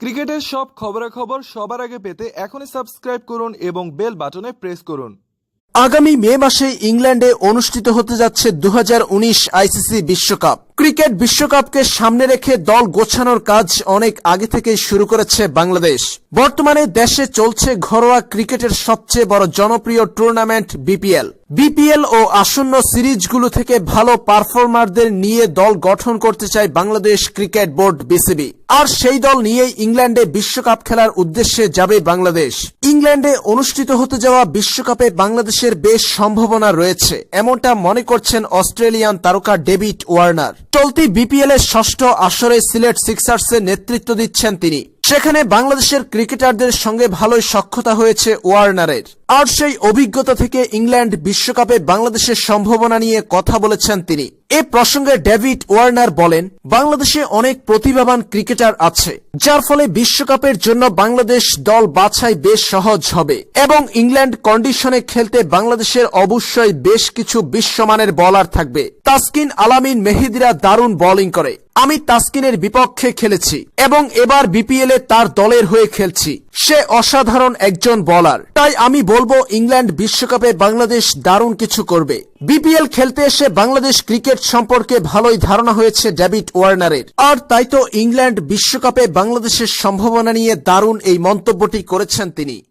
ক্রিকেটের সব খবরাখবর সবার আগে পেতে এখনই সাবস্ক্রাইব করুন এবং বেল বাটনে প্রেস করুন। আগামী মে মাসে ইংল্যান্ডে অনুষ্ঠিত হতে যাচ্ছে দু হাজার উনিশ আইসিসি বিশ্বকাপ। ক্রিকেট বিশ্বকাপকে সামনে রেখে দল গোছানোর কাজ অনেক আগে থেকেই শুরু করেছে বাংলাদেশ। বর্তমানে দেশে চলছে ঘরোয়া ক্রিকেটের সবচেয়ে বড় জনপ্রিয় টুর্নামেন্ট বিপিএল। বিপিএল ও আসন্ন সিরিজগুলো থেকে ভালো পারফর্মারদের নিয়ে দল গঠন করতে চায় বাংলাদেশ ক্রিকেট বোর্ড বিসিবি। আর সেই দল নিয়েই ইংল্যান্ডে বিশ্বকাপ খেলার উদ্দেশ্যে যাবে বাংলাদেশ। ইংল্যান্ডে অনুষ্ঠিত হতে যাওয়া বিশ্বকাপে বাংলাদেশের বেশ সম্ভাবনা রয়েছে, এমনটা মনে করছেন অস্ট্রেলিয়ান তারকা ডেভিড ওয়ার্নার। চলতি বিপিএল এর ষষ্ঠ আসরে সিলেট সিক্সার্সের নেতৃত্ব দিচ্ছেন তিনি। সেখানে বাংলাদেশের ক্রিকেটারদের সঙ্গে ভালোই সক্ষতা হয়েছে ওয়ার্নারের। আর সেই অভিজ্ঞতা থেকে ইংল্যান্ড বিশ্বকাপে বাংলাদেশের সম্ভাবনা নিয়ে কথা বলেছেন তিনি। এ প্রসঙ্গে ডেভিড ওয়ার্নার বলেন, বাংলাদেশে অনেক প্রতিভাবান ক্রিকেটার আছে, যার ফলে বিশ্বকাপের জন্য বাংলাদেশ দল বাছাই বেশ সহজ হবে এবং ইংল্যান্ড কন্ডিশনে খেলতে বাংলাদেশের অবশ্যই বেশ কিছু বিশ্বমানের বলার থাকবে। তাসকিন আলামিন মেহেদিরা দারুণ বোলিং করে। আমি তাসকিনের বিপক্ষে খেলেছি এবং এবার বিপিএল এ তার দলের হয়ে খেলছি। সে অসাধারণ একজন বলার। তাই আমি বলব ইংল্যান্ড বিশ্বকাপে বাংলাদেশ দারুণ কিছু করবে। বিপিএল খেলতে এসে বাংলাদেশ ক্রিকেট সম্পর্কে ভালোই ধারণা হয়েছে ডেভিড ওয়ার্নারের। আর তাই তো ইংল্যান্ড বিশ্বকাপে বাংলাদেশের সম্ভাবনা নিয়ে দারুণ এই মন্তব্যটি করেছেন তিনি।